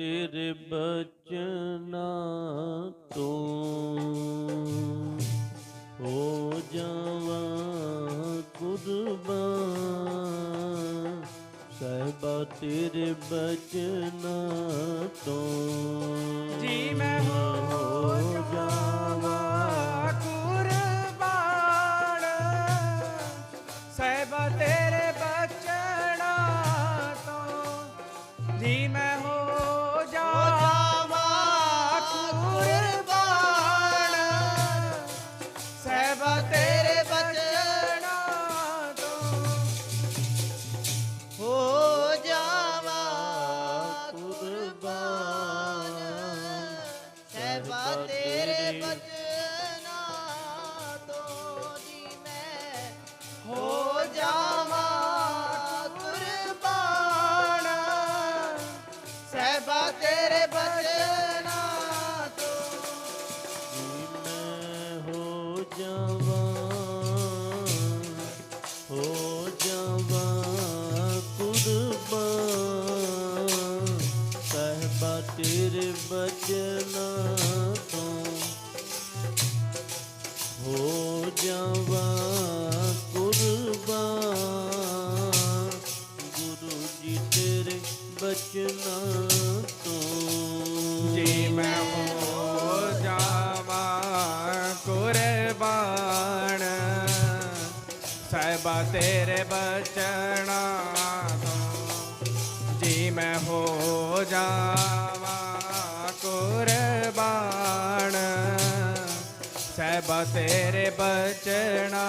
ਤੇਰੇ ਬਚਨਾ ਤੋਂ ਹੋ ਜਾਵਾਂ ਕੁਰਬਾਨ। ਸਹਿਬਾ ਤੇਰੇ ਬਚਨਾ ਤੋਂ ਜੀ ਮੈਂ ਹੋ ਜਾਵਾਂ। ਜਾਵਾਂ। ਹੋ ਜਾਵਾਂ ਕੁਰਬਾਨ। ਸਹਿਬਾ ਤੇਰੇ ਬਚਨਾ ਤੋਂ। ਹੋ ਜਾਵਾਂ ਕੁਰਬਾਨ। ਗੁਰੂ ਜੀ ਤੇਰੇ ਬਚਨਾ ਤੋਂ। ਜੀ, ਮੈਂ ਹੋ ਤੇਰੇ ਬਚਣਾ ਤੋਂ ਜੀ ਮੈਂ ਹੋ ਜਾਵਾਂ ਕੁਰਬਾਨ। ਸਹਿਬਾ ਤੇਰੇ ਬਚਣਾ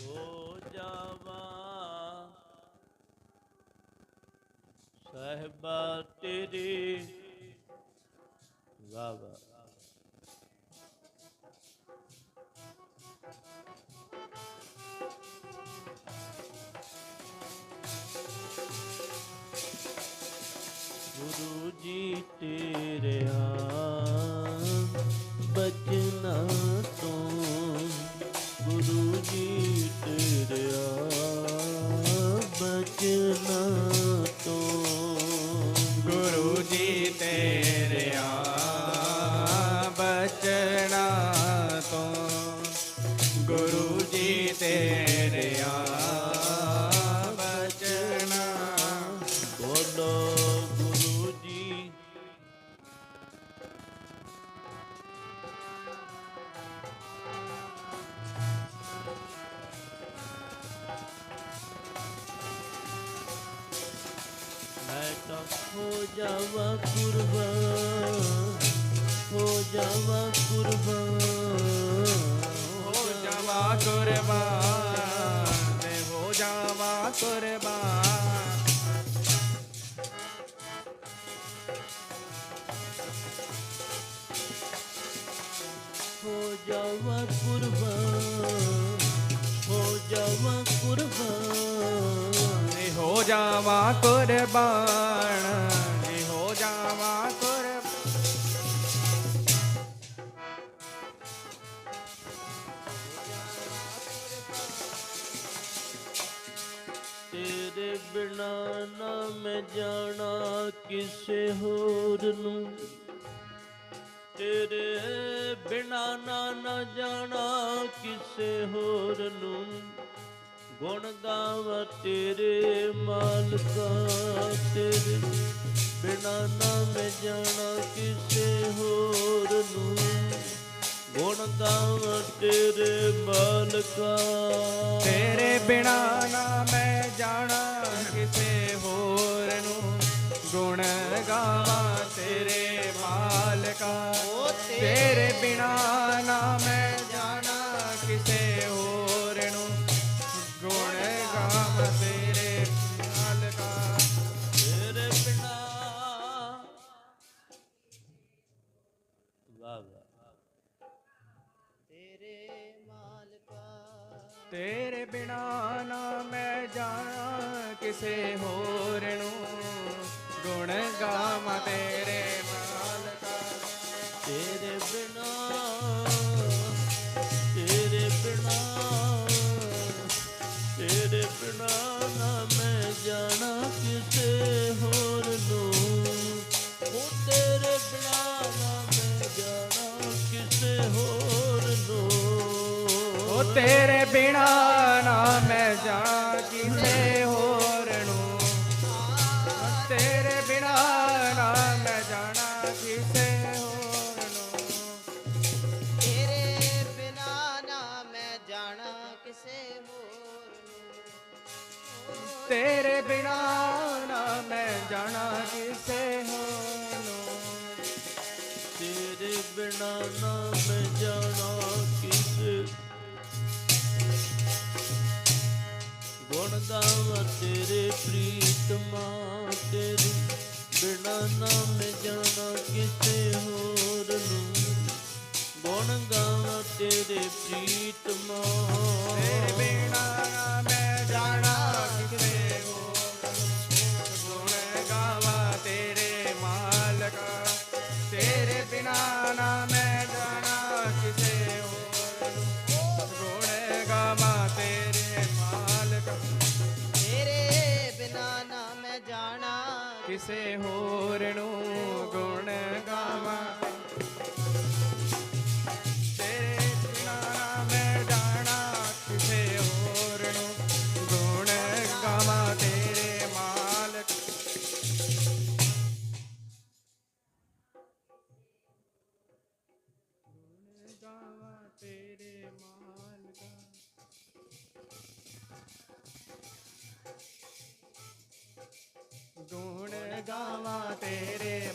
ਹੋ ਜਾਵਾਂ। ਸਹਿਬਾ ਤੇਰੀ ਵਾਹ ਵਾਹ। ਜੀ ਹੋ ਜਾਵਾ ਕੁਰਬਾਨ ਹੋ ਜਾਵਾ ਕੁਰਬਾਨ। ਹੋ ਜਾਵਾ ਕੁਰਬਾਨ ਤੇ ਹੋ ਜਾਵਾ ਕੁਰਬਾਨ। ਹੋ ਜਾਵਾ ਕੁਰਬਾਨ ਹੋ ਜਾਵਾ ਕੁਰਬਾਨ। ਹੋ ਜਾਵਾ ਕੁਰਬਾਨ। ਮੈਂ ਜਾਣਾ ਕਿਸੇ ਹੋਰ ਨੂੰ। ਤੇਰੇ ਬਿਨਾ ਨਾ ਨਾ ਜਾਣਾ ਕਿਸੇ ਹੋਰ ਨੂੰ। ਗੁਣ ਗਾਵਾਂ ਤੇਰੇ ਮਾਲਕਾ, ਤੇਰੇ ਬਿਨਾ ਨਾ ਮੈਂ ਜਾਣਾ ਕਿਸੇ ਹੋਰ ਨੂੰ। ਗੁਣ ਗਾਵਾਂ ਤੇਰੇ ਮਾਲਕਾ। ਤੇਰੇ ਬਿਨਾ ਨਾ ਮੈਂ ਗੁਣ ਗਾਵਾਂ ਤੇਰੇ ਮਾਲਕਾ ਤੇਰੇ ਬਿਨਾ ਨਾ ਮੈਂ ਜਾਣਾ ਕਿਸੇ ਹੋਰ ਨੂੰ ਗੁਣ ਗਾਵਾਂ ਤੇਰੇ ਮਾਲਕਾ ਤੇਰੇ ਬਿਨਾ ਵਾਹ ਵਾਹ ਤੇਰੇ ਮਾਲਕਾ ਤੇਰੇ ਬਿਨਾ ਨਾ ਮੈਂ ਜਾਣਾ ਕਿਸੇ ਹੋਰ ਨੂੰ ਗੁਣ ਗਾਵਾਂ ਤੇਰੇ ਮਾਲਕਾ। ਤੇਰੇ ਬਿਨਾ ਤੇਰੇ ਬਿਨਾ ਤੇਰੇ ਬਿਨਾ ਨਾ ਮੈਂ ਜਾਣਾ ਕਿਸੇ ਹੋਰ ਨੂੰ। ਤੇਰੇ ਬਿਨਾ ਮੈਂ ਜਾਣਾ ਕਿਸੇ ਹੋਰ ਨੂੰ। ਤੇਰੇ ਬਿਨਾ ਨਾ ਮੈਂ ਜਾਣਾ ਕਿਸੇ ਹੋਰ ਗੁਣ ਗਾਵਾਂ ਤੇਰੇ ਪ੍ਰੀਤਮਾ ਤੇਰੇ ਬਿਨਾ ਨਾ ਮੈਂ ਜਾਣਾ ਕਿਸੇ ਹੋਰ ਨੂੰ। ਗੁਣ ਗਾਵਾਂ ਤੇਰੇ ਪ੍ਰੀਤਮਾ ਤੇਰੇ ਬਿਨਾ ਨਾ ਜਾਣਾ। ਕਿਸੇ ਹੋਰ ਨੂੰ ਗਾਵਾਂ ਤੇਰੇ